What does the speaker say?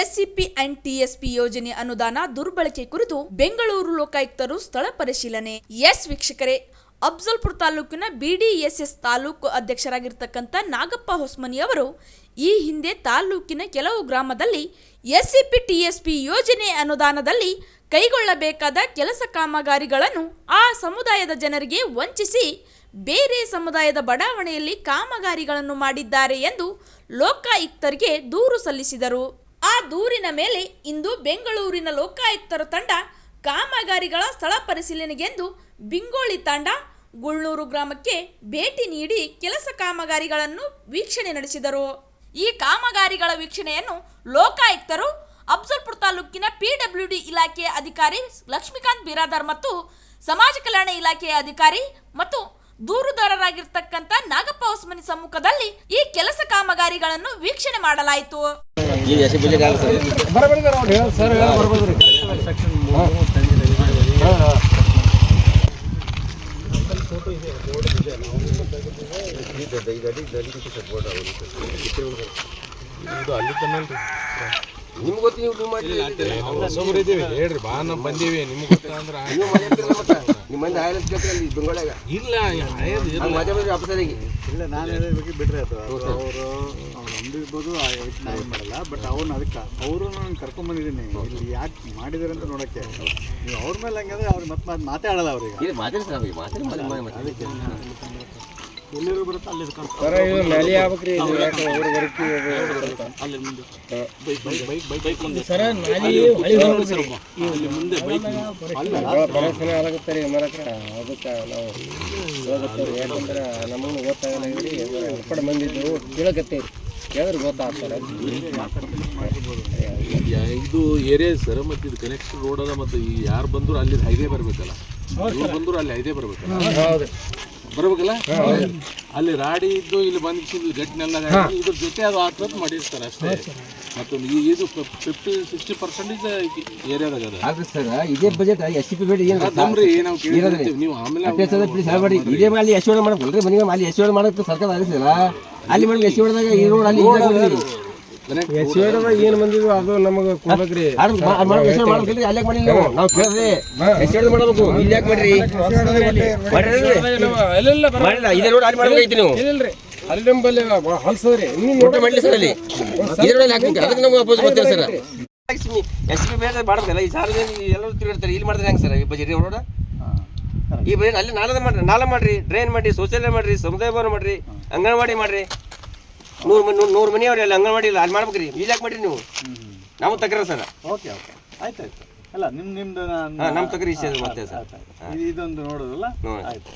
SCP and TSP ಯೋಜನೆ ಅನುದಾನ ದುರ್ಬಳಕೆ ಕುರಿತು ಬೆಂಗಳೂರು ಲೋಕಾಯುಕ್ತರು ಸ್ಥಳ ಪರಿಶೀಲನೆ. ಎಸ್ ವೀಕ್ಷಕರೇ ಅಫ್ಜಲ್ಪುರ ತಾಲೂಕಿನ ಬಿಡಿಎಸ್ಎಸ್ ತಾಲೂಕು ಅಧ್ಯಕ್ಷರಾಗಿರ್ತಕ್ಕಂಥ ನಾಗಪ್ಪ ಹೊಸ್ಮನಿ ಅವರು ಈ ಹಿಂದೆ ತಾಲೂಕಿನ ಕೆಲವು ಗ್ರಾಮದಲ್ಲಿ ಎಸ್ಸಿಪಿ ಟಿಎಸ್ಪಿ ಯೋಜನೆ ಅನುದಾನದಲ್ಲಿ ಕೈಗೊಳ್ಳಬೇಕಾದ ಕೆಲಸ ಕಾಮಗಾರಿಗಳನ್ನು ಆ ಸಮುದಾಯದ ಜನರಿಗೆ ವಂಚಿಸಿ ಬೇರೆ ಸಮುದಾಯದ ಬಡಾವಣೆಯಲ್ಲಿ ಕಾಮಗಾರಿಗಳನ್ನು ಮಾಡಿದ್ದಾರೆ ಎಂದು ಲೋಕಾಯುಕ್ತರಿಗೆ ದೂರು ಸಲ್ಲಿಸಿದರು. ಆ ದೂರಿನ ಮೇಲೆ ಇಂದು ಬೆಂಗಳೂರಿನ ಲೋಕಾಯುಕ್ತರ ತಂಡ ಕಾಮಗಾರಿಗಳ ಸ್ಥಳ ಪರಿಶೀಲನೆಗೆಂದು ಬಿಂಗೋಳಿ ತಾಂಡ ಗುಳ್ನೂರು ಗ್ರಾಮಕ್ಕೆ ಭೇಟಿ ನೀಡಿ ಕೆಲಸ ಕಾಮಗಾರಿಗಳನ್ನು ವೀಕ್ಷಣೆ ನಡೆಸಿದರು. ಈ ಕಾಮಗಾರಿಗಳ ವೀಕ್ಷಣೆಯನ್ನು ಲೋಕಾಯುಕ್ತರು ಅಫ್ಜಲ್ಪುರ ತಾಲೂಕಿನ ಪಿಡಬ್ಲ್ಯೂಡಿ ಇಲಾಖೆಯ ಅಧಿಕಾರಿ ಲಕ್ಷ್ಮೀಕಾಂತ್ ಬಿರಾದಾರ್ ಮತ್ತು ಸಮಾಜ ಕಲ್ಯಾಣ ಇಲಾಖೆಯ ಅಧಿಕಾರಿ ಮತ್ತು ದೂರುದಾರರಾಗಿರ್ತಕ್ಕಂಥ ನಾಗಪ್ಪ ಹೊಸಮನಿ ಸಮ್ಮುಖದಲ್ಲಿ ಈ ಕೆಲಸ ಕಾಮಗಾರಿಗಳನ್ನು ವೀಕ್ಷಣೆ ಮಾಡಲಾಯಿತು ಈಗ ಎಸಿ ನಿಮ್ಗೆ ಗೊತ್ತಿ ನೀವು ನೀವು ಮಾಡಿ ಹೇಳ್ರಿ ಬಾ ನಾವು ಬಂದೀವಿ. ನಿಮ್ಗೆ ಗೊತ್ತಾ ಅಂದ್ರೆ ಆ- ನೀವು ಮಾತಾಡ್ತಿರಲ್ಲ ಮತ್ತೆ ನಿಮ್ಮ ಮಂದಿ ಆಯ್ತು ಕೇಳ್ತೀರಿ ಅಲ್ಲಿ ಬೆಂಗಳೂರಾಗ ಇಲ್ಲ ಹಳೇದು ಇಲ್ಲ. ಹಂಗೆ ಮಾತಾಡಿದ್ರೆ ಆಫೀಸರಿಗೆ ಇಲ್ಲ ನಾನು ಹೇಳೋದಕ್ಕೆ ಬಿಟ್ರೆ ಅದು. ಅವರು ನಂಬಿರ್ಬೋದು ಅದಕ್ಕೆ ನಾನು ಮಾಡಲ್ಲ. ಬಟ್ ಅವ್ರನ್ನ ಅದಕ್ಕೆ ಅವರು ನಾನು ಕರ್ಕೊಂಬಂದಿದ್ದೀನಿ ಇಲ್ಲಿ ಯಾಕೆ ಮಾಡಿದಾರೆ ಅಂತ ನೋಡೋಕ್ಕೆ. ನೀವು ಅವ್ರ ಮೇಲೆ ಹಂಗಂದ್ರೆ ಅವ್ರಿಗೆ ಮತ್ತೆ ಮಾತು ಮಾತಾಡಲ್ಲ ಅವ್ರಿಗೆ. ಇಲ್ಲಿ ಮಾತಾಡಿ ಸರ್ ಅವ್ರಿಗೆ ಮಾತಾಡಿ ಮಾಡಿ ಮಾತಾಡಿ ಎಲ್ಲಿರೋ ಬರುತ್ತೆ? ಅಲ್ಲಿ ಸರ್ ಇದು ಮ್ಯಾಲೆ ಆಗ್ಬೇಕ್ರಿ ಇದು ಯಾಕೆ ಅವ್ರ ವರ್ಕಿ ಪರಸ್ಪರ ಆಗತ್ತೆ ರೀ ಅದಕ್ಕೆ ನಾವು ಹೋಗತ್ತೇವೆ ಯಾಕಂದ್ರೆ ನಮಗೂ ಗೊತ್ತಾಗಲ್ಲ ಕೇಳಕತ್ತೇವೆ ಕೇಳಿದ್ರೆ ಗೊತ್ತಾಗ್ತಾರೆ ಯಾ- ಇದು ಏರಿಯಾ ಸರ್ ಮತ್ತೆ ಇದು ಕನೆಕ್ಷನ್ ರೋಡ್ ಅದ ಮತ್ತೆ ಈ ಯಾರು ಬಂದ್ರು ಅಲ್ಲಿ ಹೈವೇ ಬರ್ಬೇಕಲ್ಲ. ಬಂದ್ರು ಅಲ್ಲಿ ಹೈವೇ ಬರ್ಬೇಕಲ್ಲ. ಹೌದು. ಬರ್ಬೇಕಲ್ಲ? ಅಲ್ಲಿ ರಾಡಿ ಇದ್ದು ಇಲ್ಲಿ ಬಂದು ಇಲ್ಲಿ ಗಟ್ಟಿನೆಲ್ಲ ಇದ್ರ ಜೊತೆ ಅದು ಆಗ್ತದ ಮಾಡಿರ್ತಾರೆ ಅಷ್ಟೇ. ಮತ್ತೊಂದು ಈ- ಇದು ಫಿಫ್ಟಿ ಸಿಕ್ಸ್ಟಿ ಪರ್ಸೆಂಟೇಜ್ ಏರಿಯಾದಾಗ ಅದ. ಆದ್ರೆ ಸರ್ ಇದೇ ಬಜೆಟ್ ಎಸ್ ಸಿ ಪಿ ಬೇಡಿ ಏನು ನಮ್ರಿ ನಾವು ನೀವು ಆಮೇಲೆ ಇದೇ ಅಲ್ಲಿ ಎಸ್ ಮಾಡಕ್ಕೆ ಮನೆ ಅಲ್ಲಿ ಎಸ್ ಓಡ್ ಮಾಡಕ್ಕೆ ಸರ್ಕಾರ ಆಗಿಸಿಲ್ಲ ಅಲ್ಲಿ ಮಾಡಿ ಎಸ್ ಓಡ್ದಾಗ ಈ ರೋಡ್ ಅಲ್ಲಿ ಏನು ಬಂದಿದ್ವು ಅದು ನಮಗೆ ಕೊಡ್ಬೇಕ್ರಿ. ಅಲ್ಲೇ ಮಾಡಿ ನೀವು? ನಾವು ಕೇಳ್ರಿ. ಮಾಡಬೇಕು? ಇಲ್ಲಿ ಯಾಕೆ ಮಾಡ್ರಿ? ಮಾಡಿಲ್ಲ ಇದೇ ರೋಡ್ ಅಲ್ಲಿ ಮಾಡ್ಬೇಕೈತಿ ನೀವು. ಅಲ್ಲಿ ನಮ್ಮಲ್ಲಿ ಹೊಲ್ಸದ್ರಿ. ನೀವು ಊಟ ಮಾಡಲಿ ಸರ್ ಅಲ್ಲಿ. ಇದೇ ರೋಡ್ ಹಾಕ್ಬೇಕು. ಅದಕ್ಕೆ ನಮ್ಗೆ ಅಪೋಸ್ ಗೊತ್ತಿಲ್ಲ ಸರ್. ಎಸ್ ಪಿ ಬೇರೆ ಮಾಡ್ಬೇಕಲ್ಲ ಈ ಸಾರ್ವಜನಿಕ ಎಲ್ಲರೂ ಇಲ್ಲಿ ಮಾಡಿದ್ರೆ ಹೆಂಗೆ ಸರ್ ಈ ಬಜೆಟ್ ರೋಡ್ ಈ ಬಜೆಟ್ ಅಲ್ಲಿ ನಾಲದ ಮಾಡ್ರಿ ನಾಲ ಮಾಡ್ರಿ. ಡ್ರೈನ್ ಮಾಡ್ರಿ ಶೌಚಾಲಯ ಮಾಡ್ರಿ ಸಮುದಾಯ ಭವನ ಮಾಡ್ರಿ ಅಂಗನವಾಡಿ ಮಾಡ್ರಿ. ನೂರು ಮನೆ ನೂರು ಮನೆ ಅವ್ರಿ ಅಲ್ಲಿ ಅಂಗನವಾಡಿ ಇಲ್ಲ ಅಲ್ಲಿ ಮಾಡ್ಬೇಕ್ರಿ. ಇಲ್ಲಿ ಯಾಕೆ ಮಾಡ್ರಿ ನೀವು? ನಾವು ತಗ್ರ ಸರ್. Okay okay. ಆಯ್ತು ಆಯ್ತು ಅಲ್ಲ ನಿಮ್ಮ ನಿಮ್ದು ನಮ್ಮ ತಗ್ರಿ ಇಷ್ಟ ಮತ್ತೆ ಸರ್. ಇದೊಂದು ನೋಡೋದಲ್ಲ? ನೋಡಿ ಆಯ್ತು.